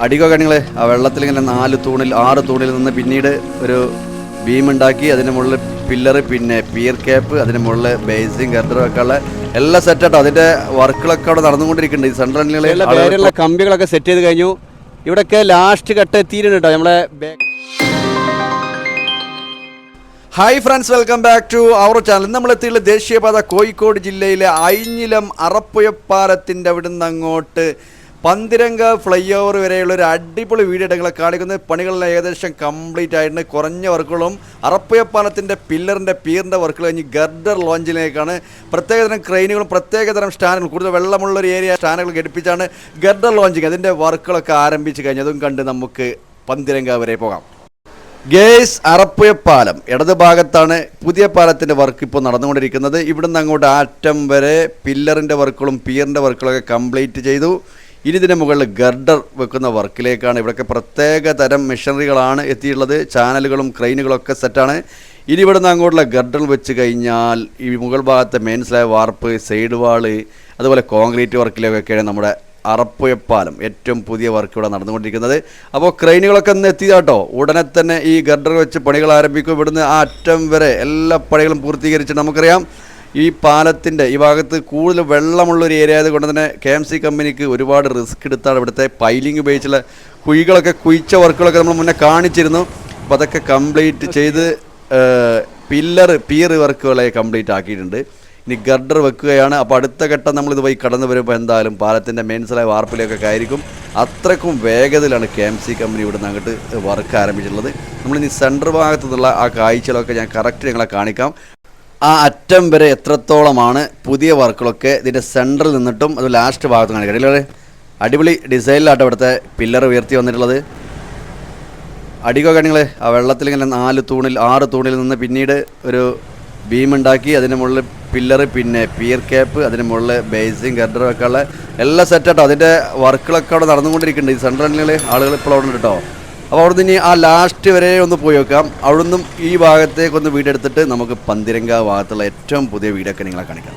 അടിക കണികൾ ആ വെള്ളത്തിൽ ഇങ്ങനെ നാല് തൂണിൽ ആറ് തൂണിൽ നിന്ന് പിന്നീട് ഒരു ഭീമുണ്ടാക്കി അതിന്റെ അതിന് മുകളിൽ പില്ലർ പിന്നെ പിയർ ക്യാപ്പ് അതിന്റെ മുകളിൽ ബേസിങ് ഒക്കെ ഉള്ള എല്ലാം സെറ്റാട്ടോ അതിന്റെ അതിന്റെ വർക്കുകളൊക്കെ അവിടെ നടന്നുകൊണ്ടിരിക്കുന്നുണ്ട്. ഈ സെൻട്രൽ കമ്പികളൊക്കെ സെറ്റ് ചെയ്ത് കഴിഞ്ഞു. ഇവിടെയൊക്കെ ലാസ്റ്റ് കട്ട് എത്തിയിട്ടുണ്ട് കേട്ടോ നമ്മളെ hi friends welcome back to our channel നമ്മൾ എത്തിയുള്ള ദേശീയപാത കോഴിക്കോട് ജില്ലയിലെ ഐഞ്ഞിലം അറപ്പുയപ്പാലത്തിന്റെ അവിടുന്ന് അങ്ങോട്ട്. പന്തിരങ്ക ഫ്ലൈ ഓവർ വരെയുള്ള ഒരു അടിപൊളി വീഡിയോ ഞങ്ങളെ കാണിക്കുന്നത് പണികളെല്ലാം ഏകദേശം കംപ്ലീറ്റ് ആയിട്ടുണ്ട്. കുറഞ്ഞ വർക്കുകളും അറപ്പയപ്പാലത്തിന്റെ പില്ലറിന്റെ പീറിന്റെ വർക്കുകൾ കഴിഞ്ഞ് ഗർഡർ ലോഞ്ചിലേക്കാണ്. പ്രത്യേകതരം ക്രെയിനുകളും പ്രത്യേകതരം സ്റ്റാൻഡുകളും. കൂടുതൽ വെള്ളമുള്ള ഒരു ഏരിയ സ്റ്റാൻഡുകൾ ഘടിപ്പിച്ചാണ് ഗർഡർ ലോഞ്ചിങ്. അതിന്റെ വർക്കുകളൊക്കെ ആരംഭിച്ച് കഴിഞ്ഞതും കണ്ട് നമുക്ക് പന്തിരങ്ക വരെ പോകാം. ഗേസ് അറപ്പുയപ്പാലം ഇടത് ഭാഗത്താണ് പുതിയ പാലത്തിന്റെ വർക്ക് ഇപ്പോൾ നടന്നുകൊണ്ടിരിക്കുന്നത്. ഇവിടുന്ന് അങ്ങോട്ട് ആറ്റം വരെ പില്ലറിന്റെ വർക്കുകളും പിയറിന്റെ വർക്കുകളൊക്കെ കംപ്ലീറ്റ് ചെയ്തു. ഇനി മുകളിൽ ഗർഡർ വെക്കുന്ന വർക്കിലേക്കാണ് ഇവിടെയൊക്കെ പ്രത്യേക തരം മെഷീനറികളാണ് എത്തിയിട്ടുള്ളത്. ചാനലുകളും ക്രെയിനുകളൊക്കെ സെറ്റാണ്. ഇനി ഇവിടുന്ന് അങ്ങോട്ടുള്ള ഗർഡർ വെച്ച് കഴിഞ്ഞാൽ ഈ മുകൾ ഭാഗത്തെ മെയിൻ സ്ലാബ് വാർപ്പ് സൈഡ് വാൾ അതുപോലെ കോൺക്രീറ്റ് വർക്കിലൊക്കെയാണ് നമ്മുടെ അറപ്പുയപ്പാലം ഏറ്റവും പുതിയ വർക്ക് ഇവിടെ നടന്നുകൊണ്ടിരിക്കുന്നത്. അപ്പോൾ ക്രെയിനുകളൊക്കെ ഒന്ന് എത്തിയതാട്ടോ ഉടനെ തന്നെ ഈ ഗർഡർ വെച്ച് പണികൾ ആരംഭിക്കും. ഇവിടുന്ന് ആ അറ്റം വരെ എല്ലാ പണികളും പൂർത്തീകരിച്ച് നമുക്കറിയാം. ഈ പാലത്തിന്റെ ഈ ഭാഗത്ത് കൂടുതൽ വെള്ളമുള്ളൊരു ഏരിയ ആയതുകൊണ്ട് തന്നെ കെ എം സി കമ്പനിക്ക് ഒരുപാട് റിസ്ക് എടുത്താണ് ഇവിടുത്തെ പൈലിംഗ് ഉപയോഗിച്ചുള്ള കുഴികളൊക്കെ കുഴിച്ച വർക്കുകളൊക്കെ നമ്മൾ മുന്നേ കാണിച്ചിരുന്നു. അപ്പോൾ അതൊക്കെ കംപ്ലീറ്റ് ചെയ്ത് പില്ലർ പിയർ വർക്കുകളെ കംപ്ലീറ്റ് ആക്കിയിട്ടുണ്ട്. ഇനി ഗർഡർ വെക്കുകയാണ്. അപ്പോൾ അടുത്ത ഘട്ടം നമ്മൾ പോയി കടന്നു വരുമ്പോൾ എന്തായാലും പാലത്തിന്റെ മെയിൻസിലായ വാർപ്പിലൊക്കെ ആയിരിക്കും അത്രക്കും വേഗതയിലാണ് കെ എം സി കമ്പനി ഇവിടുന്ന് അങ്ങോട്ട് വർക്ക് ആരംഭിച്ചിട്ടുള്ളത്. നമ്മളിനി സെന്റർ ഭാഗത്തു നിന്നുള്ള ആ കാഴ്ചകളൊക്കെ ഞാൻ കറക്റ്റ് നിങ്ങളെ കാണിക്കാം. ആ അറ്റം വരെ എത്രത്തോളമാണ് പുതിയ വർക്കുകളൊക്കെ ഇതിന്റെ സെന്ററിൽ നിന്നിട്ടും അത് ലാസ്റ്റ് ഭാഗത്ത് കാണിക്കാം. ഇല്ലേ അടിപൊളി ഡിസൈനിലാട്ടോ ഇവിടുത്തെ പില്ലർ ഉയർത്തി വന്നിട്ടുള്ളത്. അടികൊക്കെ നിങ്ങൾ ആ വെള്ളത്തിൽ ഇങ്ങനെ നാല് തൂണിൽ ആറ് തൂണിൽ നിന്ന് പിന്നീട് ഒരു ബീം ഉണ്ടാക്കി അതിന് മുകളിൽ പില്ലർ പിന്നെ പിയർ ക്യാപ്പ് അതിന് മുകളിൽ ബേസിങ് ഗർഡർ ഒക്കെ ഉള്ള എല്ലാം സെറ്റ് ആട്ടോ. അതിന്റെ വർക്കുകളൊക്കെ അവിടെ നടന്നുകൊണ്ടിരിക്കുന്നുണ്ട്. ഈ സെൻട്രലിൽ ആളുകൾ ഇപ്പോൾ അവിടെ ഉണ്ട് കേട്ടോ അപ്പോൾ അവിടുന്ന് ഇനി ആ ലാസ്റ്റ് വരെ ഒന്ന് പോയി നോക്കാം. അവിടുന്ന് ഈ ഭാഗത്തേക്ക് ഒന്ന് വീടെടുത്തിട്ട് നമുക്ക് പന്തിരങ്ക ഭാഗത്തുള്ള ഏറ്റവും പുതിയ വീടൊക്കെ നിങ്ങളെ കാണിക്കാം.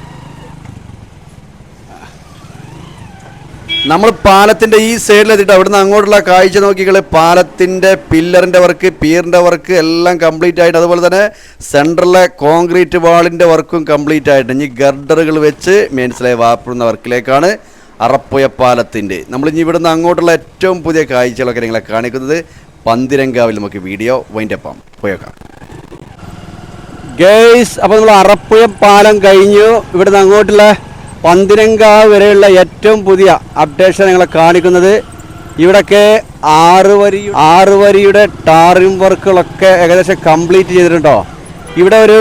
നമ്മൾ പാലത്തിന്റെ ഈ സൈഡിലെത്തിയിട്ട് അവിടുന്ന് അങ്ങോട്ടുള്ള കാഴ്ച നോക്കിക്കളെ. പാലത്തിന്റെ പില്ലറിന്റെ വർക്ക് പീറിന്റെ വർക്ക് എല്ലാം കംപ്ലീറ്റ് ആയിട്ട്. അതുപോലെ തന്നെ സെൻട്രലിലെ കോൺക്രീറ്റ് വാളിന്റെ വർക്കും കംപ്ലീറ്റ് ആയിട്ട്. ഇനി ഗർഡറുകൾ വെച്ച് മെയിൻസിലെ വാപ്പുന്ന വർക്കിലേക്കാണ് അറപ്പുയ പാലത്തിന്റെ നമ്മൾ ഇനി ഇവിടുന്ന് അങ്ങോട്ടുള്ള ഏറ്റവും പുതിയ കാഴ്ചകളൊക്കെ നിങ്ങളെ കാണിക്കുന്നത് പന്തിരങ്കാവിൽ നമുക്ക് വീഡിയോ വൈൻഡപ്പം പോയേക്കാം ഗേസ് അപ്പോൾ നമ്മൾ അറപ്പുഴ പാലം കഴിഞ്ഞു. ഇവിടുന്ന് അങ്ങോട്ടുള്ള പന്തിരങ്കാവ് വരെയുള്ള ഏറ്റവും പുതിയ അപ്ഡേഷൻ നിങ്ങളെ കാണിക്കുന്നത്. ഇവിടൊക്കെ ആറ് വരി ആറ് വരിയുടെ ടാറിംഗ് വർക്കുകളൊക്കെ ഏകദേശം കംപ്ലീറ്റ് ചെയ്തിട്ടുണ്ടോ? ഇവിടെ ഒരു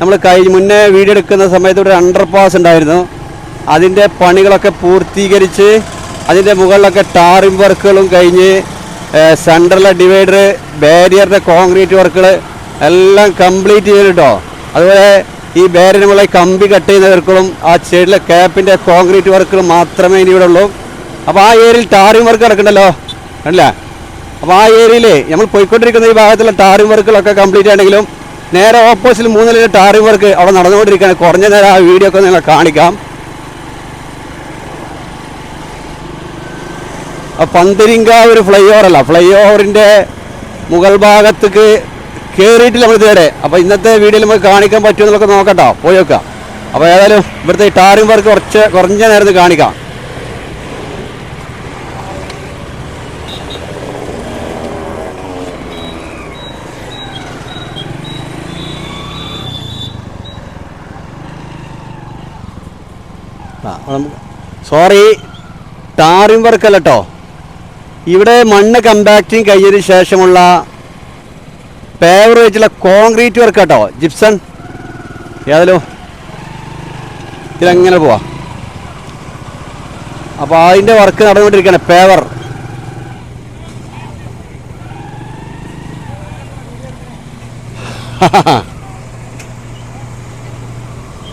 നമ്മൾ കഴിഞ്ഞ് മുന്നേ വീഡിയോ എടുക്കുന്ന സമയത്ത് ഇവിടെ അണ്ടർ പാസ് ഉണ്ടായിരുന്നു. അതിന്റെ പണികളൊക്കെ പൂർത്തീകരിച്ച് അതിന്റെ മുകളിലൊക്കെ ടാറിംഗ് വർക്കുകളും കഴിഞ്ഞ് സെൻട്രലിലെ ഡിവൈഡർ ബാരിയറിന്റെ കോൺക്രീറ്റ് വർക്കുകൾ എല്ലാം കംപ്ലീറ്റ് ചെയ്തിട്ടോ? അതുപോലെ ഈ ബാരിയറിന് മുകളിൽ കമ്പി കട്ട് ചെയ്യുന്ന വർക്കുകളും ആ സൈഡിലെ ക്യാപ്പിന്റെ കോൺക്രീറ്റ് വർക്കുകളും മാത്രമേ ഇനി ഇവിടെ ഉള്ളൂ. അപ്പോൾ ആ ഏരിയയിൽ ടാറിംഗ് വർക്ക് നടക്കണ്ടല്ലോ? അല്ലേ അപ്പോൾ ആ ഏരിയയിൽ നമ്മൾ പോയിക്കൊണ്ടിരിക്കുന്ന ഈ ഭാഗത്തുള്ള ടാറിംഗ് വർക്കുകളൊക്കെ കംപ്ലീറ്റ് ആണെങ്കിലും നേരെ ഓപ്പോസിറ്റ് മൂന്നിലെ ടാറിംഗ് വർക്ക് അവിടെ നടന്നുകൊണ്ടിരിക്കുകയാണ്. കുറഞ്ഞ നേരം ആ വീഡിയോ ഒക്കെ നിങ്ങളെ കാണിക്കാം. ആ പന്തിരിങ്കാവ് ഒരു ഫ്ലൈ ഓവറല്ല ഫ്ലൈ ഓവറിന്റെ മുകൾ ഭാഗത്തേക്ക് കയറിയിട്ട് നമ്മൾ ഇതുവരെ അപ്പോൾ ഇന്നത്തെ വീഡിയോയിൽ നമുക്ക് കാണിക്കാൻ പറ്റുമോ എന്നൊക്കെ നോക്കട്ടോ. പോയി നോക്കാം അപ്പോൾ ഏതായാലും ഇവിടുത്തെ ടാറിംഗ് വർക്ക് കുറച്ച് കുറഞ്ഞ നേരത്ത് കാണിക്കാം. സോറി ടാറിംഗ് വർക്ക് അല്ല കേട്ടോ ഇവിടെ മണ്ണ് കമ്പാക്റ്റിങ് കഴിഞ്ഞതിന് ശേഷമുള്ള പേവർ വെച്ചുള്ള കോൺക്രീറ്റ് വർക്ക് കേട്ടോ ജിപ്സൺ ഏതായാലും ഇതിലെങ്ങനെ പോവാ? അപ്പോൾ അതിന്റെ വർക്ക് നടന്നുകൊണ്ടിരിക്കുകയാണ് പേവർ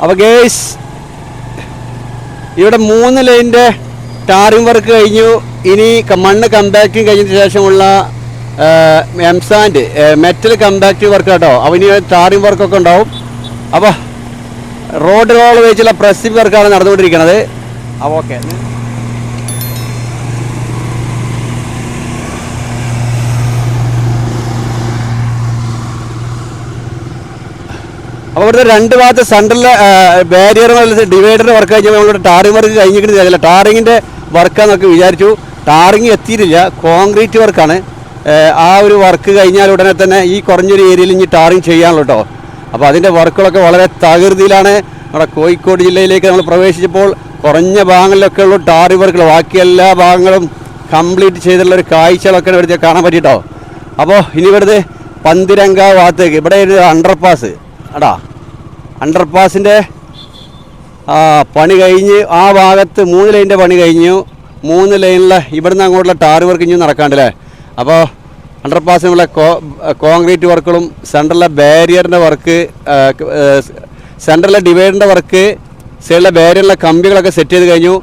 അപ്പോൾ ഗേസ് ഇവിടെ മൂന്ന് ലൈനിന്റെ ടാറിംഗ് വർക്ക് കഴിഞ്ഞു. ഇനി മണ്ണ് കമ്പാക്റ്റിംഗ് കഴിഞ്ഞതിന് ശേഷമുള്ള എംസാൻഡ് മെറ്റൽ കമ്പാക്റ്റിംഗ് വർക്ക് കേട്ടോ അപ്പോൾ ഇനി ടാറിംഗ് വർക്കൊക്കെ ഉണ്ടാവും. അപ്പോൾ റോഡ് റോൾ വെച്ചുള്ള പ്രസ്സിംഗ് വർക്കാണ് നടന്നുകൊണ്ടിരിക്കുന്നത്. ഓക്കെ അപ്പോൾ ഇവിടുത്തെ രണ്ട് ഭാഗത്ത് സെൻട്രലിലെ ബാരിയർ ഡിവൈഡറിന്റെ വർക്ക് കഴിഞ്ഞപ്പോൾ നമ്മളിവിടെ ടാറിംഗ് വർക്ക് കഴിഞ്ഞിട്ട് ടാറിങ്ങിന്റെ വർക്കാന്നൊക്കെ വിചാരിച്ചു. ടാറിങ് എത്തിയിട്ടില്ല. കോൺക്രീറ്റ് വർക്കാണ് ആ ഒരു വർക്ക് കഴിഞ്ഞാൽ ഉടനെ തന്നെ ഈ കുറഞ്ഞൊരു ഏരിയയിൽ ഇനി ടാറിങ് ചെയ്യാനുള്ളൂ കേട്ടോ അപ്പോൾ അതിന്റെ വർക്കുകളൊക്കെ വളരെ തകൃതിയിലാണ്. നമ്മുടെ കോഴിക്കോട് ജില്ലയിലേക്ക് നമ്മൾ പ്രവേശിച്ചപ്പോൾ കുറഞ്ഞ ഭാഗങ്ങളിലൊക്കെ ഉള്ളൂ ടാറി വർക്കുകൾ ബാക്കി എല്ലാ ഭാഗങ്ങളും കംപ്ലീറ്റ് ചെയ്തിട്ടുള്ള ഒരു കാഴ്ചകളൊക്കെ ഇവിടുത്തെ കാണാൻ പറ്റിയിട്ടോ അപ്പോൾ ഇനി ഇവിടുത്തെ പന്തിരങ്ക ഭാഗത്തേക്ക് ഇവിടെ ഒരു അണ്ടർപാസ് അടാ അണ്ടർപാസിന്റെ പണി കഴിഞ്ഞ് ആ ഭാഗത്ത് മൂന്ന് ലൈനിന്റെ പണി കഴിഞ്ഞു. മൂന്ന് ലൈനിലെ ഇവിടുന്ന് അങ്ങോട്ടുള്ള ടാർ വർക്ക് ഇനി നടക്കാണ്ടല്ലേ? അപ്പോൾ അണ്ടർപാസിനുള്ള കോൺക്രീറ്റ് വർക്കുകളും സെൻട്രലിലെ ബാരിയറിന്റെ വർക്ക് സെൻട്രലിലെ ഡിവൈഡറിന്റെ വർക്ക് സൈഡിലെ ബാരിയറിലെ കമ്പികളൊക്കെ സെറ്റ് ചെയ്ത് കഴിഞ്ഞു.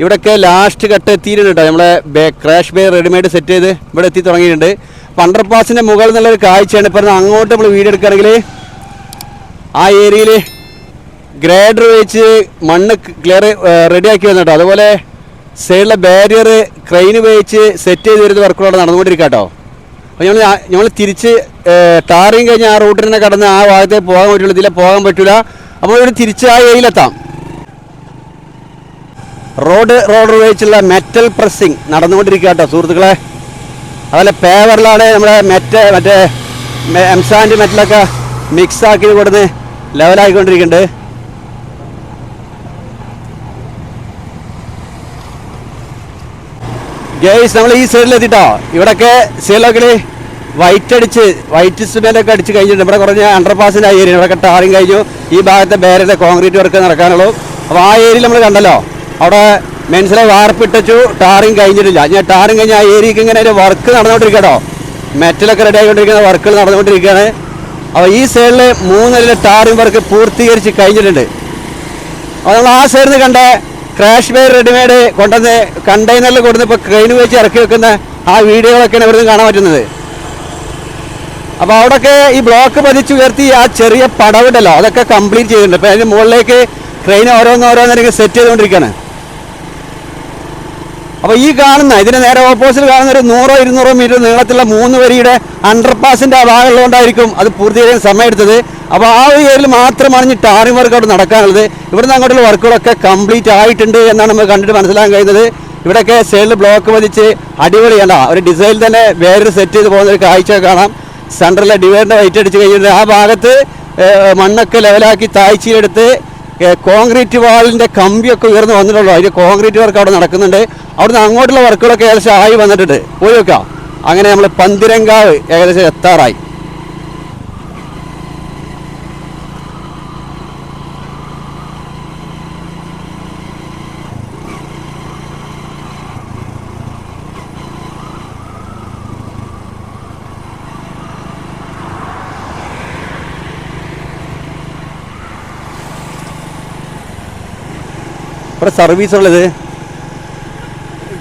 ഇവിടെയൊക്കെ ലാസ്റ്റ് കട്ട് എത്തിയിട്ടുണ്ട് കേട്ടോ നമ്മളെ bay crash bay readymade set ചെയ്ത് ഇവിടെ എത്തി തുടങ്ങിയിട്ടുണ്ട്. അപ്പോൾ അണ്ടർപാസിന്റെ മുകളിൽ നിന്നുള്ളൊരു കാഴ്ചയാണ് ഇപ്പോൾ അങ്ങോട്ട് നമ്മൾ വീഡിയോ എടുക്കുകയാണെങ്കിൽ ആ ഏരിയയിൽ ഗ്രേഡർ വെച്ച് മണ്ണ് ക്ലിയർ റെഡിയാക്കി വന്നിട്ടോ? അതുപോലെ സൈഡിലെ ബാരിയർ ക്രെയിൻ ഉപയോഗിച്ച് സെറ്റ് ചെയ്ത് വരുന്ന വർക്കുകളോടെ നടന്നുകൊണ്ടിരിക്കുക കേട്ടോ അപ്പോൾ ഞങ്ങൾ ഞങ്ങൾ തിരിച്ച് ടാറിങ് കഴിഞ്ഞ് ആ റൂട്ടിൽ തന്നെ കടന്ന് ആ ഭാഗത്തെ പോകാൻ പറ്റില്ല ഇതിലെ പോകാൻ പറ്റില്ല അപ്പോൾ ഇവിടെ തിരിച്ച് ആ ഏരിയയിലെത്താം. റോഡ് റോഡ് ഉപയോഗിച്ചുള്ള മെറ്റൽ പ്രസ്സിങ് നടന്നുകൊണ്ടിരിക്കുക സുഹൃത്തുക്കളെ. അതുപോലെ പേവറിലാണ് നമ്മുടെ മെറ്റ് മറ്റേ എംസാൻഡ് മെറ്റലൊക്കെ മിക്സ് ആക്കി കൊടുന്ന് ലെവലാക്കിക്കൊണ്ടിരിക്കുന്നുണ്ട് ഗേസ് നമ്മൾ ഈ സൈഡിൽ എത്തിട്ടോ. ഇവിടൊക്കെ സൈഡിലൊക്കെ വൈറ്റ് അടിച്ച് വൈറ്റ് സിമെന്റൊക്കെ അടിച്ച് കഴിഞ്ഞിട്ടുണ്ട്. ഇവിടെ കുറഞ്ഞ അണ്ടർ പാസിന്റെ ആ ഏരിയ ഇവിടെ ടാറിങ് കഴിഞ്ഞു. ഈ ഭാഗത്തെ ബേരത്തെ കോൺക്രീറ്റ് വർക്ക് നടക്കാനുള്ളൂ. അപ്പോൾ ആ ഏരിയയിൽ നമ്മൾ കണ്ടല്ലോ. അവിടെ മെൻസിലെ വാർപ്പിട്ടു ടാറിങ് കഴിഞ്ഞിട്ടില്ല. ഞാൻ ടാറിങ് കഴിഞ്ഞ ആ ഏരിയക്ക് ഇങ്ങനെ ഒരു വർക്ക് നടന്നുകൊണ്ടിരിക്കട്ടോ മെറ്റലൊക്കെ റെഡി ആയിക്കൊണ്ടിരിക്കുന്ന വർക്കുകൾ നടന്നുകൊണ്ടിരിക്കുകയാണ്. അപ്പോൾ ഈ സൈഡിൽ മൂന്നിലെ ടാറിംഗ് വർക്ക് പൂർത്തീകരിച്ച് കഴിഞ്ഞിട്ടുണ്ട്. അപ്പോൾ നമ്മൾ ആ സൈഡിൽ കണ്ട ക്രാഷ് ബെയർ റെഡിമെയ്ഡ് കൊണ്ടുവന്ന് കണ്ടെയ്നറിൽ കൊടുത്ത് ഇപ്പോൾ ക്രെയിൻ വെച്ച് ഇറക്കി വെക്കുന്ന ആ വീഡിയോകളൊക്കെയാണ് ഇവിടുന്ന് കാണാൻ പറ്റുന്നത്. അപ്പോൾ അവിടെയൊക്കെ ഈ ബ്ലോക്ക് പതിച്ചു ഉയർത്തി ആ ചെറിയ പടവുണ്ടല്ലോ അതൊക്കെ കംപ്ലീറ്റ് ചെയ്തിട്ടുണ്ട്. അപ്പോൾ അതിന് മുകളിലേക്ക് ക്രെയിൻ ഓരോന്നോരോന്നിങ്ങനെ സെറ്റ് ചെയ്തുകൊണ്ടിരിക്കുകയാണ്. അപ്പോൾ ഈ കാണുന്ന ഇതിന് നേരെ ഓപ്പോസിറ്റ് കാണുന്ന ഒരു നൂറോ ഇരുന്നൂറോ മീറ്റർ നീളത്തിലുള്ള മൂന്ന് വരിയുടെ അണ്ടർപാസിന്റെ ഭാഗമുള്ളതുകൊണ്ടായിരിക്കും അത് പൂർത്തീകരിക്കാൻ സമയമെടുത്തത്. അപ്പോൾ ആ ഒരു ഏരിയയിൽ മാത്രമാണ് ഇനി ടാറിംഗ് വർക്ക് അവിടെ നടക്കാനുള്ളത്. ഇവിടുന്ന് അങ്ങോട്ടുള്ള വർക്കുകളൊക്കെ കംപ്ലീറ്റ് ആയിട്ടുണ്ട് എന്നാണ് നമ്മൾ കണ്ടിട്ട് മനസ്സിലാക്കാൻ കഴിയുന്നത്. ഇവിടെയൊക്കെ സൈഡിൽ ബ്ലോക്ക് പതിച്ച് അടിപൊളിയല്ല ഒരു ഡിസൈൻ തന്നെ വേറൊരു സെറ്റ് ചെയ്ത് പോകുന്ന ഒരു കാഴ്ച കാണാം. സെൻട്രലിലെ ഡിവൈഡറിന്റെ വൈറ്റ് അടിച്ച് കഴിഞ്ഞിട്ട് ആ ഭാഗത്ത് മണ്ണൊക്കെ ലെവലാക്കി താഴ്ചയിലെടുത്ത് കോൺക്രീറ്റ് വാളിന്റെ കമ്പിയൊക്കെ ഉയർന്നു വന്നിട്ടുള്ളൂ. അതിന്റെ കോൺക്രീറ്റ് വർക്ക് അവിടെ നടക്കുന്നുണ്ട്. അവിടുന്ന് അങ്ങോട്ടുള്ള വർക്കുകളൊക്കെ ഏകദേശം ആയി വന്നിട്ടുണ്ട്. പോയി നോക്കാം. അങ്ങനെ നമ്മൾ പന്തിരങ്കാവ് ഏകദേശം എത്താറായി. ഇവിടെ സർവീസ് ഉള്ളത്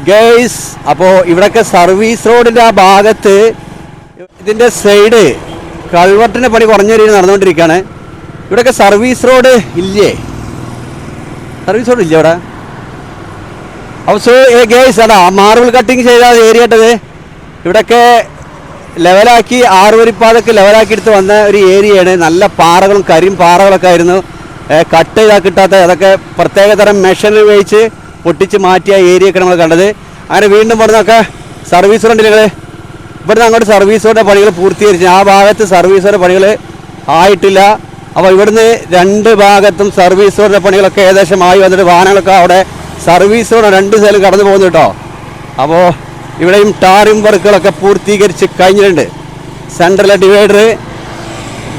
ഗേസ് അപ്പോൾ ഇവിടൊക്കെ സർവീസ് റോഡിന്റെ ആ ഭാഗത്ത് ഇതിന്റെ സൈഡ് കൾവട്ടിന്റെ പണി കുറഞ്ഞ രീതിയിൽ നടന്നുകൊണ്ടിരിക്കുകയാണ്. ഇവിടെയൊക്കെ സർവീസ് റോഡ് ഇല്ലേ? സർവീസ് റോഡ് ഇല്ലേ ഇവിടെ അപ്പോൾ സോ ഏ ഗേസ് അതാ മാർബിൾ കട്ടിങ് ചെയ്ത ഏരിയ ഇട്ടത് ഇവിടെയൊക്കെ ലെവലാക്കി ആറുവരിപ്പാതൊക്കെ ലെവലാക്കി എടുത്ത് വന്ന ഒരു ഏരിയയാണ് നല്ല പാറകളും കരിയും പാറകളൊക്കെ ആയിരുന്നു. കട്ട് ചെയ്താൽ കിട്ടാത്ത അതൊക്കെ പ്രത്യേക തരം മെഷീൻ ഉപയോഗിച്ച് പൊട്ടിച്ച് മാറ്റിയ ഏരിയയൊക്കെ നമ്മൾ കണ്ടത്. അങ്ങനെ വീണ്ടും പറഞ്ഞൊക്കെ സർവീസ് നിങ്ങൾ ഇവിടുന്ന് അങ്ങോട്ട് സർവീസ് റോഡിന്റെ പണികൾ പൂർത്തീകരിച്ചു. ആ ഭാഗത്ത് സർവീസ് റോഡ് പണികൾ ആയിട്ടില്ല. അപ്പോൾ ഇവിടുന്ന് രണ്ട് ഭാഗത്തും സർവീസ് റോഡിന്റെ പണികളൊക്കെ ഏകദേശം ആയി വന്നിട്ട് വാഹനങ്ങളൊക്കെ അവിടെ സർവീസ് റോഡ് രണ്ട് സൈഡിൽ കടന്നു പോകുന്നു കേട്ടോ. അപ്പോൾ ഇവിടെയും ടാറിംഗ് വർക്കുകളൊക്കെ പൂർത്തീകരിച്ച് കഴിഞ്ഞിട്ടുണ്ട്. സെൻട്രൽ ഡിവൈഡർ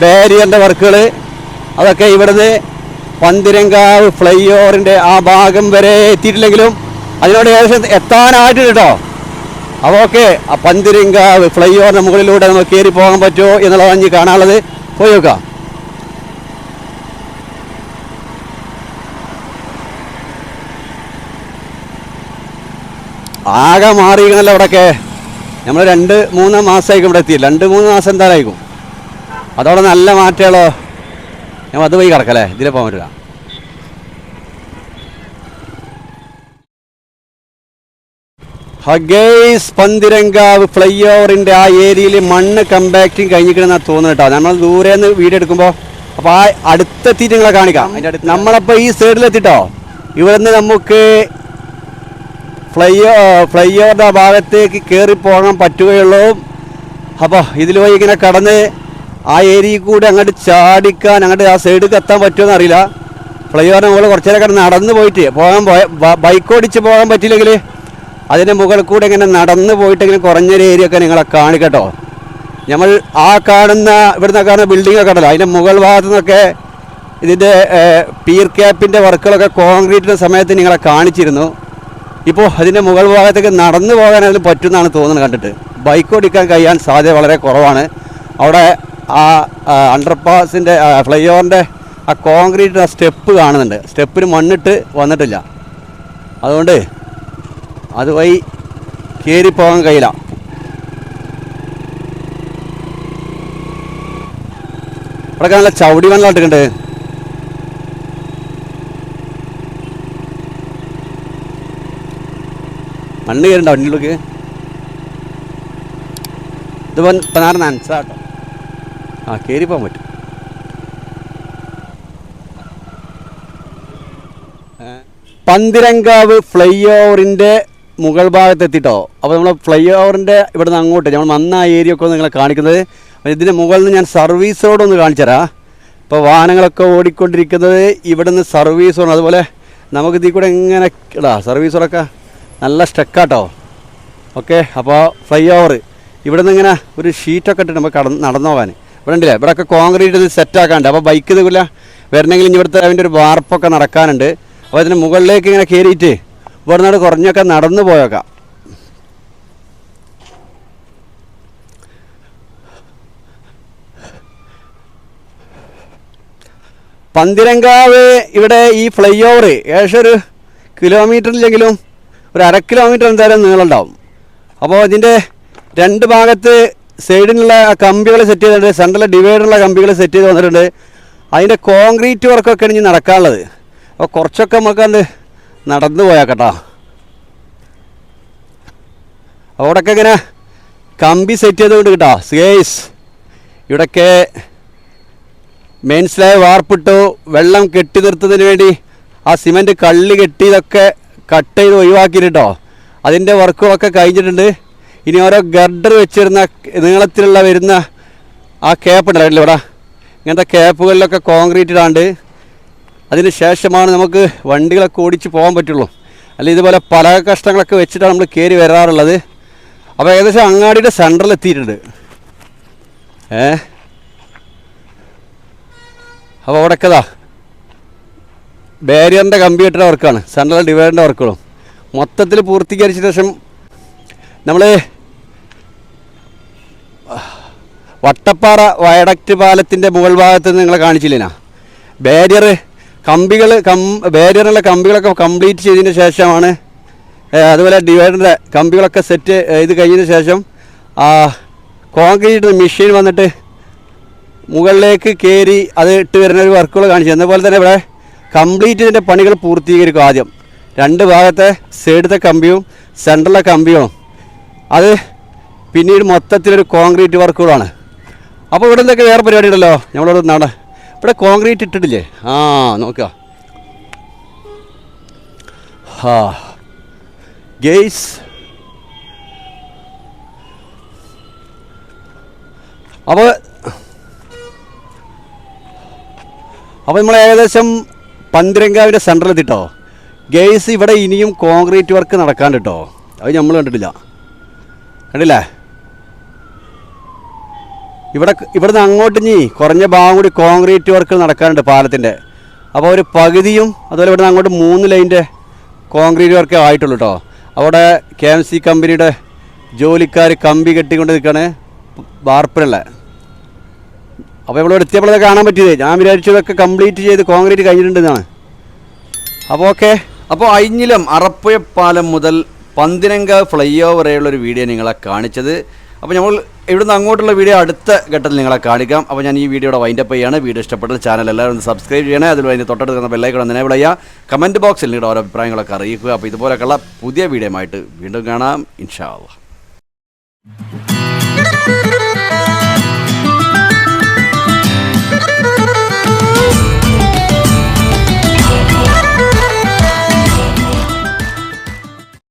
ബാരിയറിന്റെ വർക്കുകൾ അതൊക്കെ ഇവിടുന്ന് പന്തിരങ്കാവ് ഫ്ലൈ ഓവറിന്റെ ആ ഭാഗം വരെ എത്തിയിട്ടില്ലെങ്കിലും അതിനോട് ഏകദേശം എത്താനായിട്ടുണ്ട് കേട്ടോ. അപ്പോൾ ഓക്കെ ആ പന്തിരങ്കാവ് ഫ്ലൈ ഓവറിന്റെ മുകളിലൂടെ നമുക്ക് കയറി പോകാൻ പറ്റുമോ എന്നുള്ളതാണ് ഇനി കാണാനുള്ളത്. പോയി നോക്കാം. ആകെ മാറിയിരിക്കണല്ലോ ഇവിടെയൊക്കെ നമ്മൾ രണ്ട് മൂന്ന് മാസമായിരിക്കും ഇവിടെ എത്തി രണ്ട് മൂന്ന് മാസം എന്തായാലും അതോടെ നല്ല മാറ്റങ്ങളോ ഞാൻ അത് പോയി കിടക്കല്ലേ ഇതിലെ പോകാൻ പറ്റില്ല ഹഗേസ് പന്തിരങ്കാവ് ഫ്ലൈ ഓവറിന്റെ ആ ഏരിയയിൽ മണ്ണ് കമ്പാക്റ്റിങ് കഴിഞ്ഞിരിക്കണമെന്നാണ് തോന്നുന്നത് കേട്ടോ. നമ്മൾ ദൂരെ നിന്ന് വീഡിയോ എടുക്കുമ്പോൾ അപ്പോൾ ആ അടുത്തെത്തിയിട്ട് നിങ്ങളെ കാണിക്കാം. നമ്മളപ്പോൾ ഈ സൈഡിലെത്തിട്ടോ ഇവിടുന്ന് നമുക്ക് ഫ്ലൈ ഫ്ലൈ ഓവറിന്റെ ഭാഗത്തേക്ക് കയറി പോകാൻ പറ്റുകയുള്ളൂ. അപ്പോൾ ഇതിൽ പോയി ഇങ്ങനെ കടന്ന് ആ ഏരിയയിൽ കൂടെ അങ്ങോട്ട് ചാടിക്കാൻ അങ്ങോട്ട് ആ സൈഡിൽ എത്താൻ പറ്റുമെന്ന് അറിയില്ല. ഫ്ലൈ ഓവറിന് മുകളിൽ കുറച്ചു നേരം കിടന്ന് നടന്ന് പോയിട്ട് പോകാൻ ബൈക്ക് ഓടിച്ച് പോകാൻ പറ്റില്ലെങ്കിൽ അതിന്റെ മുകളിൽ കൂടെ ഇങ്ങനെ നടന്നു പോയിട്ട് ഇങ്ങനെ കുറഞ്ഞൊരു ഏരിയ ഒക്കെ നിങ്ങളെ കാണിക്കട്ടോ. നമ്മൾ ആ കാണുന്ന ഇവിടുന്ന് കാണുന്ന ബിൽഡിംഗ് ഒക്കെ ഉണ്ടല്ലോ അതിന്റെ മുകൾ ഭാഗത്തു നിന്നൊക്കെ ഇതിന്റെ പീർ ക്യാപ്പിന്റെ വർക്കുകളൊക്കെ കോൺക്രീറ്റിന്റെ സമയത്ത് നിങ്ങളെ കാണിച്ചിരുന്നു. ഇപ്പോൾ അതിന്റെ മുകൾ ഭാഗത്തേക്ക് നടന്നു അതിൽ പറ്റുമെന്നാണ് തോന്നുന്നത് കണ്ടിട്ട്. ബൈക്ക് ഓടിക്കാൻ കഴിയാൻ സാധ്യത വളരെ കുറവാണ്. അവിടെ ആ അണ്ടർപാസിന്റെ ഫ്ലൈ ഓവറിന്റെ ആ കോൺക്രീറ്റ് ആ സ്റ്റെപ്പ് കാണുന്നുണ്ട്. സ്റ്റെപ്പിന് മണ്ണിട്ട് വന്നിട്ടില്ല. അതുകൊണ്ട് അതുവഴി കയറിപ്പോകാൻ പോകാൻ കഴിയില്ല. ഇവിടെ നല്ല ചവിടി വെള്ളമായിട്ടുണ്ട് മണ്ണ് കയറണ്ട വണ്ടിയിലേക്ക് ഇത് പതിനാറ് നനച്ചാട്ടോ. ആ കയറി പോകാൻ പറ്റും. പന്തിരങ്കാവ് ഫ്ലൈ ഓവറിന്റെ മുകൾ ഭാഗത്ത് എത്തിട്ടോ അപ്പോൾ നമ്മൾ ഫ്ലൈ ഓവറിന്റെ ഇവിടെ നിന്ന് അങ്ങോട്ട് നമ്മൾ വന്ന ആ ഏരിയ ഒക്കെ നിങ്ങളെ കാണിക്കുന്നത്. ഇതിന്റെ മുകളിൽ നിന്ന് ഞാൻ സർവീസ് റോഡ് ഒന്ന് കാണിച്ചു തരാം ഇപ്പോൾ വാഹനങ്ങളൊക്കെ ഓടിക്കൊണ്ടിരിക്കുന്നത് ഇവിടെ നിന്ന് സർവീസ് റോഡ് അതുപോലെ നമുക്ക് ഇതിൽ കൂടെ എങ്ങനെ ഇടാ സർവീസ് റോഡൊക്കെ നല്ല സ്റ്റക്കാട്ടോ. ഓക്കെ അപ്പോൾ ഫ്ലൈ ഓവർ ഇവിടെ നിന്ന് ഇങ്ങനെ ഒരു ഷീറ്റൊക്കെ ഇട്ടിട്ട് നമുക്ക് കടന്ന് നടന്നു പോകാൻ ഇവിടെ ഉണ്ടല്ലേ ഇവിടെയൊക്കെ കോൺക്രീറ്റ് ഇത് സെറ്റാക്കാണ്ട് അപ്പോൾ ബൈക്ക് ഇതില്ല വരണമെങ്കിൽ ഇവിടുത്തെ അതിന്റെ ഒരു വാർപ്പൊക്കെ നടക്കാനുണ്ട്. അപ്പോൾ അതിന് മുകളിലേക്ക് ഇങ്ങനെ കയറിയിട്ട് ഇവിടെ നിന്ന് കുറഞ്ഞൊക്കെ നടന്നു പോയേക്കാം. പന്തിരങ്കാവ് ഇവിടെ ഈ ഫ്ലൈ ഓവർ ഏകദേശം ഒരു കിലോമീറ്ററിലെങ്കിലും ഒരു അര കിലോമീറ്റർ എന്തായാലും നീളം ഉണ്ടാവും അപ്പോൾ ഇതിന്റെ രണ്ട് ഭാഗത്ത് സൈഡിനുള്ള കമ്പികൾ സെറ്റ് ചെയ്തിട്ടുണ്ട്. സെൻട്രലിലെ ഡിവൈഡറുള്ള കമ്പികൾ സെറ്റ് ചെയ്ത് വന്നിട്ടുണ്ട്. അതിന്റെ കോൺക്രീറ്റ് വർക്കൊക്കെ ഇനി നടക്കാനുള്ളത്. അപ്പോൾ കുറച്ചൊക്കെ നമുക്ക് അത് നടന്നു പോയാക്കട്ടോ അവിടെയൊക്കെ ഇങ്ങനെ കമ്പി സെറ്റ് ചെയ്തുകൊണ്ട് കിട്ടാ. സ്കേസ് ഇവിടെയൊക്കെ മെയിൻ സ്ലാബ് വാർപ്പിട്ടു. വെള്ളം കെട്ടി നിർത്തുന്നതിന് വേണ്ടി ആ സിമന്റ് കള്ളി കെട്ടിയതൊക്കെ കട്ട് ചെയ്ത് ഒഴിവാക്കിയിട്ടോ അതിന്റെ വർക്കുകളൊക്കെ കഴിഞ്ഞിട്ടുണ്ട്. ഇനി ഓരോ ഗർഡർ വെച്ചിരുന്ന നീളത്തിലുള്ള വരുന്ന ആ ക്യാപ്പ് ഉണ്ടല്ലോ ഇവിടെ? ഇങ്ങനത്തെ ക്യാപ്പുകളിലൊക്കെ കോൺക്രീറ്റ് ഇടാണ്ട് അതിന് ശേഷമാണ് നമുക്ക് വണ്ടികളൊക്കെ ഓടിച്ച് പോകാൻ പറ്റുള്ളൂ. അല്ല ഇതുപോലെ പല കഷ്ടങ്ങളൊക്കെ വെച്ചിട്ടാണ് നമ്മൾ കയറി വരാറുള്ളത്. അപ്പോൾ ഏകദേശം അങ്ങാടിയുടെ സെന്ററിൽ എത്തിയിട്ടുണ്ട്. ഏ? അപ്പോൾ അവിടെയൊക്കെതാ ബാരിയറിന്റെ കമ്പി കെട്ടുന്ന വർക്കാണ് സെൻട്രൽ ഡിവൈഡറിന്റെ വർക്കുകളും മൊത്തത്തിൽ പൂർത്തീകരിച്ച ശേഷം നമ്മൾ വട്ടപ്പാറ വയഡക്റ്റ് പാലത്തിന്റെ മുകൾ ഭാഗത്ത് നിങ്ങൾ കാണിച്ചില്ലേനാ? ബാരിയർ കമ്പികൾ കം ബാരിയറുള്ള കമ്പികളൊക്കെ കംപ്ലീറ്റ് ചെയ്തതിന് ശേഷമാണ് അതുപോലെ ഡിവൈഡറിന്റെ കമ്പികളൊക്കെ സെറ്റ് ഇത് കഴിഞ്ഞതിന് ശേഷം ആ കോൺക്രീറ്റ് മെഷീൻ വന്നിട്ട് മുകളിലേക്ക് കയറി അത് ഇട്ട് വരുന്ന ഒരു വർക്കുകൾ കാണിച്ചു. അതുപോലെ തന്നെ ഇവിടെ കംപ്ലീറ്റ് ഇതിന്റെ പണികൾ പൂർത്തീകരിക്കും ആദ്യം. രണ്ട് ഭാഗത്തെ സൈഡത്തെ കമ്പിയും സെൻട്രലിലെ കമ്പിയും. അത് പിന്നീട് മൊത്തത്തിലൊരു കോൺക്രീറ്റ് വർക്കുകളാണ് അപ്പോൾ ഇവിടെ നിന്നൊക്കെ വേറെ പരിപാടി ഉണ്ടല്ലോ നട ഇവിടെ കോൺക്രീറ്റ് ഇട്ടിട്ടില്ലേ? ആ നോക്കുക. ഹാ. ഗെയ്സ്. അപ്പോൾ അപ്പോൾ നമ്മൾ ഏകദേശം പന്തിരങ്കാവിന്റെ സെന്ററിൽ എത്തിട്ടോ? ഗെയ്സ് ഇവിടെ ഇനിയും കോൺക്രീറ്റ് വർക്ക് നടക്കാണ്ട് കേട്ടോ അത് നമ്മൾ കണ്ടിട്ടില്ല. കണ്ടില്ലേ? ഇവിടെ ഇവിടുന്ന് അങ്ങോട്ട് ഇനി കുറഞ്ഞ ഭാഗം കൂടി കോൺക്രീറ്റ് വർക്ക് നടക്കാനുണ്ട് പാലത്തിന്റെ. അപ്പോൾ ഒരു പകുതിയും അതുപോലെ ഇവിടുന്ന് അങ്ങോട്ട് മൂന്ന് ലൈന്റെ കോൺക്രീറ്റ് വർക്കേ ആയിട്ടുള്ളൂ കേട്ടോ അവിടെ കെ എം സി കമ്പനിയുടെ ജോലിക്കാർ കമ്പി കെട്ടിക്കൊണ്ട് നിൽക്കുകയാണ് വാർപ്പിലുള്ള അപ്പോൾ ഇവിടെ എത്തിയപ്പോഴത്തെ കാണാൻ പറ്റിയത്. ഞാൻ വിചാരിച്ചതൊക്കെ കംപ്ലീറ്റ് ചെയ്ത് കോൺക്രീറ്റ് കഴിഞ്ഞിട്ടുണ്ടെന്നാണ്. അപ്പോൾ ഓക്കെ. അപ്പോൾ അയിഞ്ഞിലം അറപ്പുഴപ്പാലം മുതൽ പന്തിനങ്ക ഫ്ലൈ ഓവർ ഒരു വീഡിയോ നിങ്ങളെ കാണിച്ചത്. അപ്പോൾ നമ്മൾ ഇവിടുന്ന് അങ്ങോട്ടുള്ള വീഡിയോ അടുത്ത ഘട്ടത്തിൽ നിങ്ങളെ കാണിക്കാം. അപ്പോൾ ഞാൻ ഈ വീഡിയോയുടെ വൈൻഡപ്പ് ചെയ്യാണ് വീഡിയോ ഇഷ്ടപ്പെട്ടാൽ ചാനൽ എല്ലാവരും ഒന്ന് സബ്സ്ക്രൈബ് ചെയ്യണേ. അതിൽ അതിന് തൊട്ടടുത്ത് നിന്ന ബെല്ലൈക്കൺ ഒന്ന് എനേബിൾ ചെയ്യുക. കമന്റ് ബോക്സിൽ നിങ്ങളുടെ ഓരോ അഭിപ്രായങ്ങളൊക്കെ അറിയിക്കുക. അപ്പോൾ ഇതുപോലെയൊക്കെയുള്ള പുതിയ വീഡിയോ ആയിട്ട് വീണ്ടും കാണാം. ഇൻഷാ അള്ളാഹ്